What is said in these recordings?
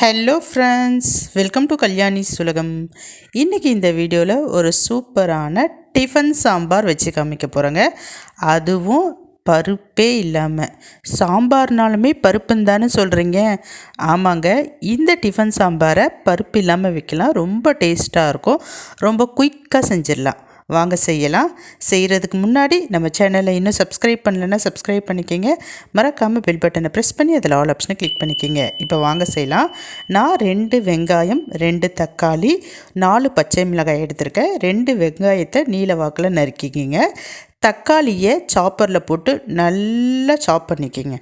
Hello friends welcome to Kalyani சுலகம் இன்றைக்கி இந்த வீடியோவில் ஒரு சூப்பரான டிஃபன் சாம்பார் வச்சு காமிக்க போகிறேங்க அதுவும் பருப்பே இல்லாமல் சாம்பார்னாலுமே பருப்புன்னு தானே சொல்கிறீங்க ஆமாங்க இந்த டிஃபன் சாம்பாரை பருப்பு இல்லாமல் வைக்கலாம். ரொம்ப டேஸ்ட்டாக இருக்கும். ரொம்ப குயிக்காக செஞ்சிடலாம். வாங்க செய்யலாம். செய்கிறதுக்கு முன்னாடி நம்ம சேனலை இன்னும் சப்ஸ்கிரைப் பண்ணலைன்னா சப்ஸ்கிரைப் பண்ணிக்கோங்க. மறக்காமல் பெல் பட்டனை ப்ரெஸ் பண்ணி அதில் ஆல் ஆப்ஷனை கிளிக் பண்ணிக்கோங்க. இப்போ வாங்க செய்யலாம். நான் ரெண்டு வெங்காயம் ரெண்டு தக்காளி நாலு பச்சை மிளகாய் எடுத்திருக்கேன். ரெண்டு வெங்காயத்தை நீல வாக்கில் நறுக்கிக்கிங்க. தக்காளியை சாப்பரில் போட்டு நல்லா சாப் பண்ணிக்கிங்க.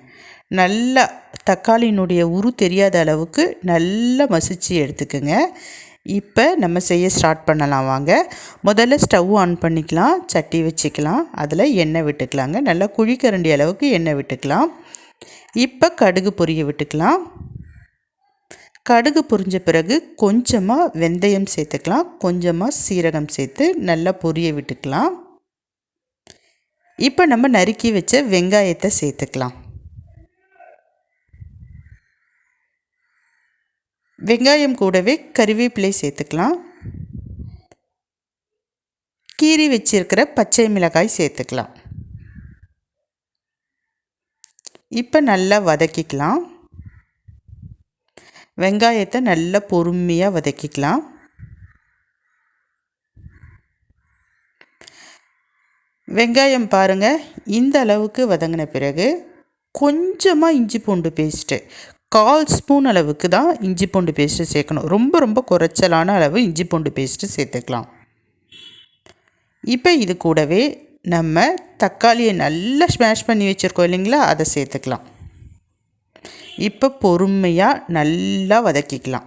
நல்லா தக்காளியினுடைய உரு தெரியாத அளவுக்கு நல்லா மசிச்சு எடுத்துக்கோங்க. இப்போ நம்ம செய்ய ஸ்டார்ட் பண்ணலாம் வாங்க. முதல்ல ஸ்டவ் ஆன் பண்ணிக்கலாம் சட்டி வச்சுக்கலாம். அதில் எண்ணெய் விட்டுக்கலாங்க. நல்லா குழிக்கரண்டி அளவுக்கு எண்ணெய் விட்டுக்கலாம். இப்போ கடுகு பொரிய விட்டுக்கலாம். கடுகு பொரிஞ்ச பிறகு கொஞ்சமாக வெந்தயம் சேர்த்துக்கலாம். கொஞ்சமாக சீரகம் சேர்த்து நல்லா பொரிய விட்டுக்கலாம். இப்போ நம்ம நறுக்கி வச்ச வெங்காயத்தை சேர்த்துக்கலாம். வெங்காயம் கூடவே கருவேப்பிலை சேர்த்துக்கலாம். கீரி வச்சிருக்கிற பச்சை மிளகாய் சேர்த்துக்கலாம். இப்போ நல்லா வதக்கிக்கலாம். வெங்காயத்தை நல்லா பொறுமையாக வதக்கிக்கலாம். வெங்காயம் பாருங்கள் இந்த அளவுக்கு வதங்கின பிறகு கொஞ்சமாக இஞ்சி பூண்டு பேஸ்ட்டு கால் ஸ்பூன் அளவுக்கு தான் இஞ்சி பூண்டு பேஸ்ட்டு சேர்க்கணும். ரொம்ப ரொம்ப குறைச்சலான அளவு இஞ்சி பூண்டு பேஸ்ட்டு சேர்த்துக்கலாம். இப்போ இது கூடவே நம்ம தக்காளியை நல்லா ஸ்மேஷ் பண்ணி வச்சுருக்கோம் இல்லைங்களா? அதை சேர்த்துக்கலாம். இப்போ பொறுமையாக நல்லா வதக்கிக்கலாம்.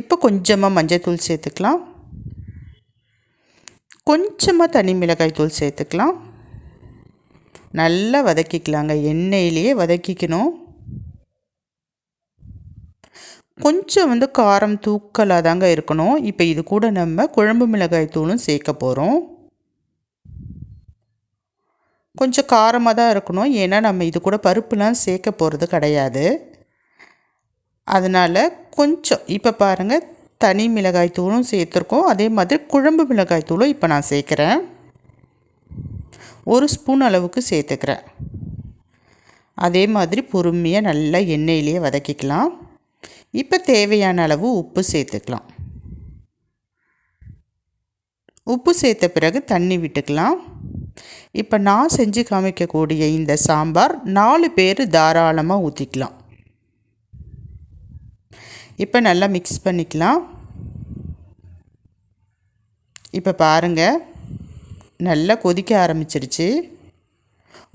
இப்போ கொஞ்சமாக மஞ்சள் தூள் சேர்த்துக்கலாம். கொஞ்சமாக தனி மிளகாய் தூள் சேர்த்துக்கலாம். நல்லா வதக்கிக்கலாங்க. எண்ணெயிலேயே வதக்கிக்கணும். கொஞ்சம் வந்து காரம் தூக்கலாக தாங்க இருக்கணும். இப்போ இது கூட நம்ம குழம்பு மிளகாய் தூளும் சேர்க்க போகிறோம் கொஞ்சம் காரமாக தான் இருக்கணும். ஏன்னா நம்ம இது கூட பருப்புலாம் சேர்க்க போகிறது கிடையாது. அதனால் கொஞ்சம் இப்போ பாருங்கள் தனி மிளகாய் தூளும் சேர்த்துருக்கோம். அதே மாதிரி குழம்பு மிளகாய் தூளும் இப்போ நான் சேர்க்குறேன். ஒரு ஸ்பூன் அளவுக்கு சேர்த்துக்கிறேன். அதே மாதிரி பொறுமையாக நல்லா எண்ணெயிலேயே வதக்கிக்கலாம். இப்போ தேவையான அளவு உப்பு சேர்த்துக்கலாம். உப்பு சேர்த்த பிறகு தண்ணி விட்டுக்கலாம். இப்போ நான் செஞ்சு காமிக்கக்கூடிய இந்த சாம்பார் நாலு பேர் தாராளமாக ஊற்றிக்கலாம் இப்போ நல்லா மிக்ஸ் பண்ணிக்கலாம். இப்போ பாருங்கள் நல்லா கொதிக்க ஆரம்பிச்சிருச்சு.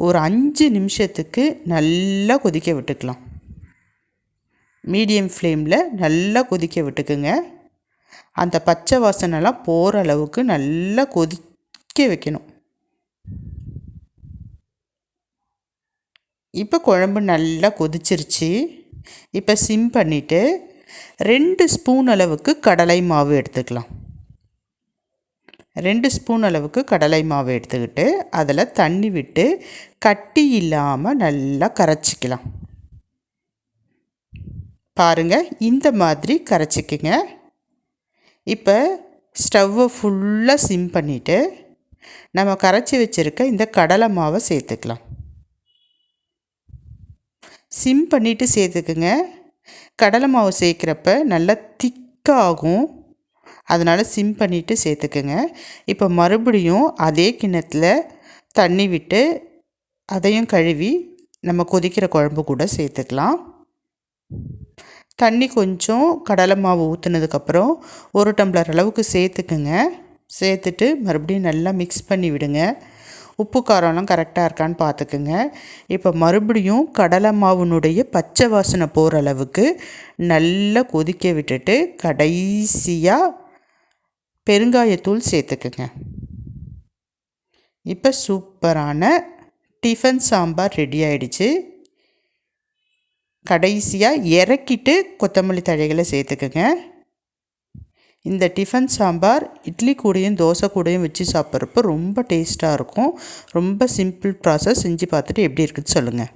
ஒரு அஞ்சு நிமிஷத்துக்கு நல்லா கொதிக்க விட்டுக்கலாம். மீடியம் ஃப்ளேமில் நல்லா கொதிக்க விட்டுக்குங்க. அந்த பச்சை வாசனைலாம் போகிற அளவுக்கு நல்லா கொதிக்க வைக்கணும். இப்போ குழம்பு நல்லா கொதிச்சிருச்சு. இப்போ சிம் பண்ணிவிட்டு ரெண்டு ஸ்பூன் அளவுக்கு கடலை மாவு எடுத்துக்கலாம். ரெண்டு ஸ்பூன் அளவுக்கு கடலை மாவு எடுத்துக்கிட்டு அதில் தண்ணி விட்டு கட்டி இல்லாமல் நல்லா கரைச்சிக்கலாம். பாருங்கள் இந்த மாதிரி கரைச்சிக்குங்க. இப்போ ஸ்டவ்வை ஃபுல்லாக சிம் பண்ணிவிட்டு நம்ம கரைச்சி வச்சுருக்க இந்த கடலை மாவை சேர்த்துக்கலாம். சிம் பண்ணிவிட்டு சேர்த்துக்குங்க. கடலை மாவு சேர்க்குறப்ப நல்லா திக்காகும். அதனால் சிம் பண்ணிவிட்டு சேர்த்துக்குங்க. இப்போ மறுபடியும் அதே கிணத்துல தண்ணி விட்டு அதையும் கழுவி நம்ம கொதிக்கிற குழம்பு கூட சேர்த்துக்கலாம். தண்ணி கொஞ்சம் கடலை மாவு ஊற்றுனதுக்கப்புறம் ஒரு டம்ளர் அளவுக்கு சேர்த்துக்குங்க. சேர்த்துட்டு மறுபடியும் நல்லா மிக்ஸ் பண்ணி விடுங்க. உப்பு காரம்லாம் கரெக்டாக இருக்கான்னு பார்த்துக்குங்க. இப்போ மறுபடியும் கடலை மாவுனுடைய பச்சை வாசனை போகிற அளவுக்கு நல்லா கொதிக்க விட்டுட்டு கடைசியாக பெருங்காயத்தூள் சேர்த்துக்குங்க. இப்போ சூப்பரான டிஃபன் சாம்பார் ரெடி ஆயிடுச்சு. கடைசியாக இறக்கிட்டு கொத்தமல்லி தழைகளை சேர்த்துக்குங்க. இந்த டிஃபன் சாம்பார் இட்லி கூடையும் தோசை கூடையும் வச்சு சாப்பிட்றப்ப ரொம்ப டேஸ்ட்டாக இருக்கும். ரொம்ப சிம்பிள் ப்ராசஸ். செஞ்சு பார்த்துட்டு எப்படி இருக்குதுன்னு சொல்லுங்கள்